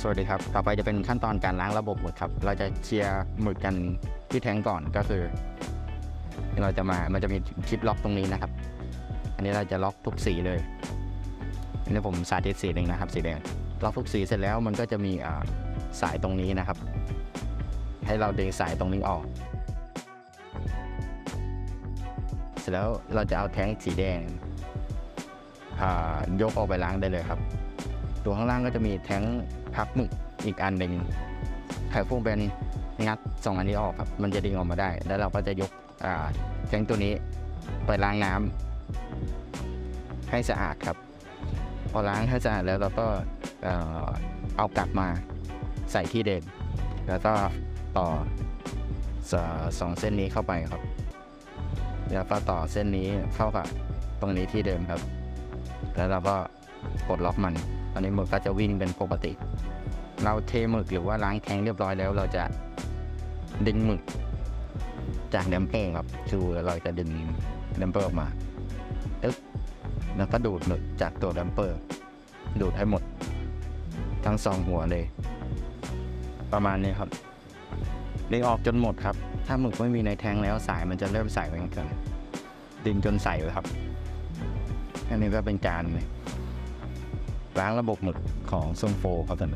สวัสดีครับ ต่อไปจะเป็นขั้นตอนการล้างระบบหมึกครับ เราจะเคลียร์หมึกกันที่แทงก่อนก็คือ เราจะมา มันจะมีคลิปล็อกตรงนี้นะครับ อันนี้เราจะล็อกทุกสีเลย อันนี้ผมสาธิตสีหนึ่งนะครับ สีแดง ล็อกทุกสีเสร็จแล้วมันก็จะมีสายตรงนี้นะครับ ให้เราดึงสายตรงนี้ออก เสร็จแล้วเราจะเอาแทงสีแดงยกออกไปล้างได้เลยครับ ตัวข้างล่างก็จะมีแท้งพักหมึกอีกอันหนึ่งไข่พุ่งเป็นงัดสองอันนี้ออกครับมันจะดึงออกมาได้ แล้วเราก็จะยกแท้งตัวนี้ไปล้างน้ำให้สะอาดครับพอล้างให้สะอาดแล้วเราก็เอ่อเอากลับมาใส่ที่เดิมแล้วก็ต่อสสองเส้นนี้เข้าไปครับ แล้วก็ต่อเส้นนี้เข้ากับตรงนี้ที่เดิมครับ แล้วเราก็ กดล็อกมัน ตอนนี้หมึกก็จะวิ่งเป็นปกติ เราเทหมึกหรือว่าล้างแทงเรียบร้อยแล้ว เราจะดึงหมึก จากแดมเปอร์ครับคือเราจะดึงแดมเปอร์ออกมาอึ๊บแล้วก็ดูดหมึกจากตัวแดมเปอร์ ดูดให้หมด ทั้งสองหัวเลย ประมาณนี้ครับดึงออกจนหมดครับ ถ้าหมึกไม่มีในแทงแล้วสายมันจะเริ่มใสเหมือนกันดึงจนใสเลยครับ อันนี้ก็เป็นการ ล้างระบบหมึกของทรงโฟครับท่าน